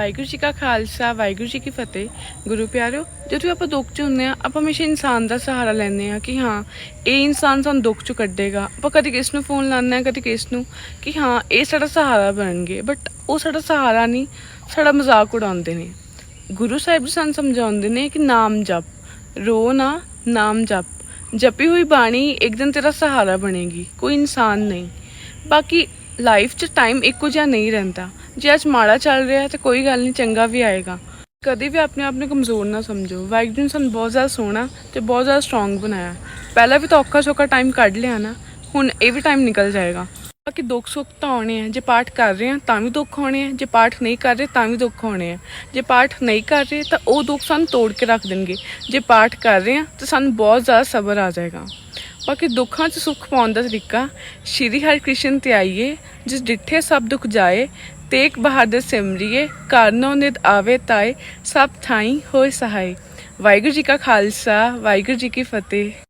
ਵਾਹਿਗੁਰੂ ਜੀ ਕਾ ਖਾਲਸਾ, ਵਾਹਿਗੁਰੂ ਜੀ ਕੀ ਫਤਿਹ। ਗੁਰੂ ਪਿਆਰਿਓ, ਜਦੋਂ ਵੀ ਆਪਾਂ ਦੁੱਖ 'ਚ ਹੁੰਦੇ ਆ ਆਪਾਂ ਹਮੇਸ਼ਾ ਇਨਸਾਨ ਦਾ ਸਹਾਰਾ ਲੈਂਦੇ ਆ ਕਿ ਹਾਂ, ਇਹ ਇਨਸਾਨ ਸਾਨੂੰ ਦੁੱਖ 'ਚੋਂ ਕੱਢੇਗਾ। ਆਪਾਂ ਕਦੇ ਕਿਸ ਨੂੰ ਫੋਨ ਲਾਉਂਦੇ ਆ ਕਦੇ ਕਿਸ ਨੂੰ ਕਿ ਹਾਂ, ਇਹ ਸਾਡਾ ਸਹਾਰਾ ਬਣਨਗੇ। ਬਟ ਉਹ ਸਾਡਾ ਸਹਾਰਾ ਨਹੀਂ, ਸਾਡਾ ਮਜ਼ਾਕ ਉਡਾਉਂਦੇ ਨੇ। ਗੁਰੂ ਸਾਹਿਬ ਜੀ ਸਾਨੂੰ ਸਮਝਾਉਂਦੇ ਨੇ ਕਿ ਨਾਮ ਜਪ। ਰੋ ਨਾ, ਨਾਮ ਜਪ। ਜਪੀ ਹੋਈ ਬਾਣੀ ਇੱਕ ਦਿਨ ਤੇਰਾ ਸਹਾਰਾ ਬਣੇਗੀ। ਕੋਈ ਇਨਸਾਨ ਨਹੀਂ। ਬਾਕੀ ਲਾਈਫ 'ਚ ਟਾਈਮ ਇੱਕੋ ਜਿਹਾ ਨਹੀਂ ਰਹਿੰਦਾ। ਜੇ ਅੱਜ ਮਾੜਾ ਚੱਲ ਰਿਹਾ ਤੇ ਕੋਈ ਗੱਲ ਨਹੀਂ, ਚੰਗਾ ਵੀ ਆਏਗਾ। ਕਦੇ ਵੀ ਆਪਣੇ ਆਪ ਨੂੰ ਕਮਜ਼ੋਰ ਨਾ ਸਮਝੋ। ਵਾਹਿਗੁਰੂ ਨੇ ਸਾਨੂੰ ਬਹੁਤ ਜ਼ਿਆਦਾ ਸੋਹਣਾ ਤੇ ਬਹੁਤ ਜ਼ਿਆਦਾ ਸਟਰੋਂਗ ਬਣਾਇਆ। ਪਹਿਲਾਂ ਵੀ ਤਾਂ ਔਖਾ ਸੌਖਾ ਟਾਈਮ ਕੱਢ ਲਿਆ ਨਾ, ਹੁਣ ਇਹ ਵੀ ਟਾਈਮ ਨਿਕਲ ਜਾਏਗਾ। ਬਾਕੀ ਦੁੱਖ ਸੁੱਖ ਤਾਂ ਆਉਣੇ ਆ। ਜੇ ਪਾਠ ਕਰ ਰਹੇ ਆ ਤਾਂ ਵੀ ਦੁੱਖ ਆਉਣੇ ਆ। ਜੇ ਪਾਠ ਨਹੀਂ ਕਰ ਰਹੇ ਤਾਂ ਵੀ ਦੁੱਖ ਆਉਣੇ ਆ। ਜੇ ਪਾਠ ਨਹੀਂ ਕਰ ਰਹੇ ਤਾਂ ਉਹ ਦੁੱਖ ਸਾਨੂੰ ਤੋੜ ਕੇ ਰੱਖ ਦੇਣਗੇ। ਜੇ ਪਾਠ ਕਰ ਰਹੇ ਆ ਤਾਂ ਸਾਨੂੰ ਬਹੁਤ ਜ਼ਿਆਦਾ ਸਬਰ ਆ ਜਾਏਗਾ। ਬਾਕੀ ਦੁੱਖਾਂ 'ਚ ਸੁੱਖ ਪਾਉਣ ਦਾ ਤਰੀਕਾ ਸ਼੍ਰੀ ਹਰਿ ਕ੍ਰਿਸ਼ਨ ਤੇ ਆਈਏ, ਜਿਸ ਡਿੱਠੇ ਸਭ ਦੁੱਖ ਜਾਏ ਤੇਗ ਬਹਾਦਰ ਸਿਮਰਿਏ ਕਾਰਨੋ ਨਿਦ ਆਵੇ ਤਾਏ, ਸਭ ਥਾਈ ਹੋਏ ਸਹਾਈ ਵਾਹਿਗੁਰੂ ਜੀ ਕਾ ਖਾਲਸਾ, ਵਾਹਿਗੁਰੂ ਜੀ ਕੀ ਫਤਿਹ।